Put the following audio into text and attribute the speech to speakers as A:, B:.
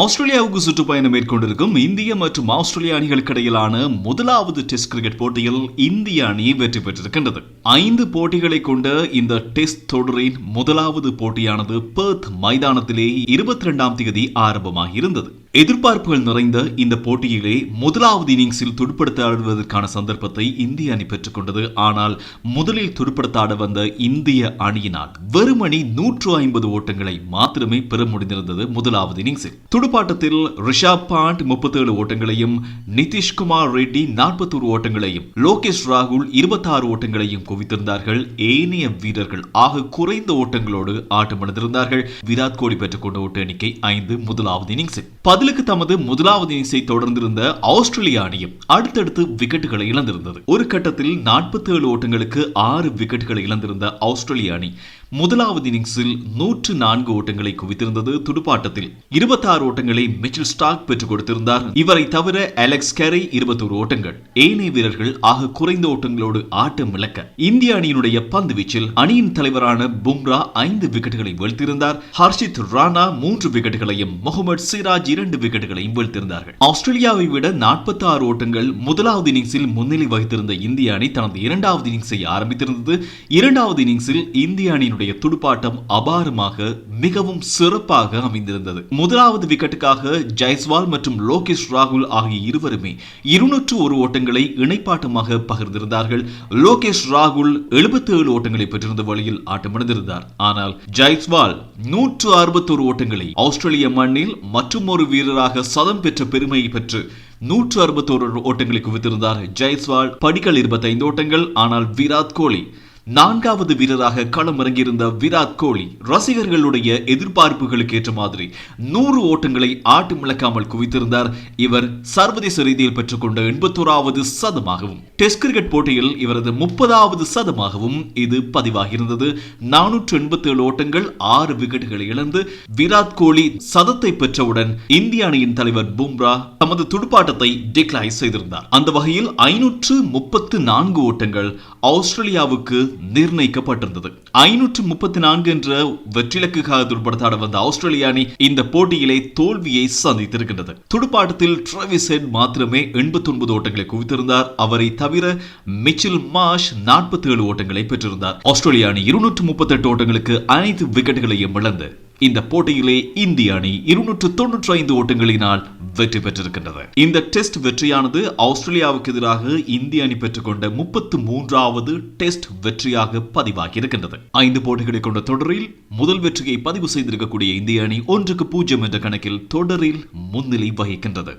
A: ஆஸ்திரேலியாவுக்கு சுற்றுப்பயணம் மேற்கொண்டிருக்கும் இந்திய மற்றும் ஆஸ்திரேலிய அணிகளுக்கு இடையிலான முதலாவது டெஸ்ட் கிரிக்கெட் போட்டியில் இந்திய அணி வெற்றி பெற்றிருக்கின்றது ஐந்து போட்டிகளை கொண்ட இந்த டெஸ்ட் தொடரின் முதலாவது போட்டியானது பேர்த் மைதானத்திலே இருபத்தி இரண்டாம் தேதி ஆரம்பமாகி இருந்தது எதிர்பார்ப்புகள் நிறைந்த இந்த போட்டியிலே முதலாவது இன்னிங்ஸில் துடுப்படுத்த ஆடுவதற்கான சந்தர்ப்பத்தை இந்திய அணி பெற்றுக்கொண்டது ஆனால் முதலில் துடுப்படுத்த ஆட வந்த இந்திய அணியினால் வெறுமணி நூற்று ஐம்பது ஓட்டங்களை மாத்திரமே பெற முடிந்திருந்தது முதலாவது இன்னிங்ஸில் துடுப்பாட்டத்தில் ரிஷப் பாண்ட் முப்பத்தேழு ஓட்டங்களையும் நிதிஷ்குமார் ரெட்டி நாற்பத்தோரு ஓட்டங்களையும் லோகேஷ் ராகுல் இருபத்தாறு ஓட்டங்களையும் குவித்திருந்தார்கள் ஏனைய வீரர்கள் ஆக குறைந்த ஓட்டங்களோடு ஆட்டமடைந்திருந்தார்கள் விராட் கோலி பெற்றுக்கொண்ட ஓட்ட எண்ணிக்கை ஐந்து முதலாவது இன்னிங்ஸில் பதிலுக்கு தமது முதலாவது இன்னிங்ஸை தொடர்ந்திருந்த ஆஸ்திரேலிய அணியும் அடுத்தடுத்து விக்கெட்டுகளை இழந்திருந்தது ஒரு கட்டத்தில் நாற்பத்தி ஏழு ஓட்டங்களுக்கு ஆறு விக்கெட்டுகளை இழந்திருந்த ஆஸ்திரேலிய அணி முதலாவது இன்னிங்ஸில் நூற்று நான்கு ஓட்டங்களை குவித்திருந்தது துடுப்பாட்டத்தில் இருபத்தி ஆறு ஓட்டங்களை மிச்சில் ஸ்டாக் பெற்றுக் கொடுத்திருந்தார் இவரை தவிர அலெக்ஸ் கேரி இருபத்தோரு ஓட்டங்கள் ஏனைய வீரர்கள் ஆக குறைந்த ஓட்டங்களோடு ஆட்டம் இழக்க இந்திய அணியினுடைய பந்து வீச்சில் அணியின் தலைவரான பும்ரா ஐந்து விக்கெட்டுகளை வீழ்த்திருந்தார் ஹர்ஷித் ராணா மூன்று விக்கெட்டுகளையும் முகமது சிராஜ் இரண்டு விக்கெட்டுகளையும் வீழ்த்திருந்தார்கள் ஆஸ்திரேலியாவை விட நாற்பத்தி ஆறு ஓட்டங்கள் முதலாவது இன்னிங்ஸில் முன்னிலை வகித்திருந்த இந்திய அணி தனது இரண்டாவது இன்னிங்ஸை ஆரம்பித்திருந்தது இரண்டாவது இன்னிங்ஸில் இந்திய அணியினுடைய அவருடைய துடுப்பாட்டம் அபாரமாக மிகவும் சிறப்பாக அமைந்திருந்தது முதலாவது விக்கெட்டுக்காக ஜெய்ஸ்வால் மற்றும் லோகேஷ் ராகுல் ஆகிய இருவருமே இருநூற்று ஒரு ஓட்டங்களை இணைப்பாட்டமாக பகிர்ந்திருந்தார்கள் லோகேஷ் ராகுல் எழுபத்தி ஏழு ஓட்டங்களை பெற்றிருந்த வழியில் ஆட்டமடைந்திருந்தார் ஆனால் ஜெய்ஸ்வால் நூற்று அறுபத்தோரு ஓட்டங்களை ஆஸ்திரேலிய மண்ணில் மற்றும் ஒரு வீரராக சதம் பெற்ற பெருமையை பெற்று நூற்று அறுபத்தோரு ஓட்டங்களை குவித்திருந்தார் ஜெய்ஸ்வால் படிகள் இருபத்தைந்து ஓட்டங்கள் ஆனால் விராட் கோலி நான்காவது வீரராக இறங்கியிருந்த விராட் கோலி ரசிகர்களுடைய எதிர்பார்ப்புகளுக்கு ஏற்ற மாதிரி நூறு ஓட்டங்களை ஆட்டு மிளக்காமல் குவித்திருந்தார் இவர் சர்வதேச ரீதியில் பெற்றுக்கொண்ட எண்பத்தோராவது சதமாகவும் டெஸ்ட் கிரிக்கெட் போட்டியில் இவரது முப்பதாவது சதமாகவும் இது பதிவாகியிருந்தது நானூற்று எண்பத்தி ஏழு ஓட்டங்கள் ஆறு விக்கெட்டுகளை இழந்து விராட் கோலி சதத்தை பெற்றவுடன் இந்திய அணியின் தலைவர் பும்ரா தமது துடுப்பாட்டத்தை டிக்ளை செய்திருந்தார் அந்த வகையில் ஐநூற்று முப்பத்து நான்கு ஓட்டங்கள் ஆஸ்திரேலியாவுக்கு நிர்ணயிக்கப்பட்டிருந்தது ஐநூற்று முப்பத்தி நான்கு என்ற வெற்றிலக்குக்காக துடுப்படுத்தாட வந்த ஆஸ்திரேலிய அணி இந்த போட்டியிலே தோல்வியை சந்தித்திருக்கின்றது துடுப்பாட்டத்தில் ட்ரெவிஸ் ஹெட் மாத்திரமே எண்பத்தி ஒன்பது ஓட்டங்களை குவித்திருந்தார் அவரை தவிர மிச்சில் மாஷ் நாற்பத்தி ஏழு ஓட்டங்களை பெற்றிருந்தார் ஆஸ்திரேலிய அணி இருநூற்று முப்பத்தி எட்டு ஓட்டங்களுக்கு அனைத்து விக்கெட்டுகளையும் இழந்து இந்த போட்டியிலே இந்திய அணி இருநூற்று தொன்னூற்றி ஐந்து ஓட்டங்களினால் வெற்றி பெற்றிருக்கின்றது இந்த டெஸ்ட் வெற்றியானது ஆஸ்திரேலியாவுக்கு எதிராக இந்திய அணி பெற்றுக்கொண்ட முப்பத்து மூன்றாவது டெஸ்ட் வெற்றியாக பதிவாகி இருக்கின்றது ஐந்து போட்டிகளை கொண்ட தொடரில் முதல் வெற்றியை பதிவு செய்திருக்கக்கூடிய இந்திய அணி ஒன்றுக்கு பூஜ்ஜியம் என்ற கணக்கில் தொடரில் முன்னிலை வகிக்கின்றது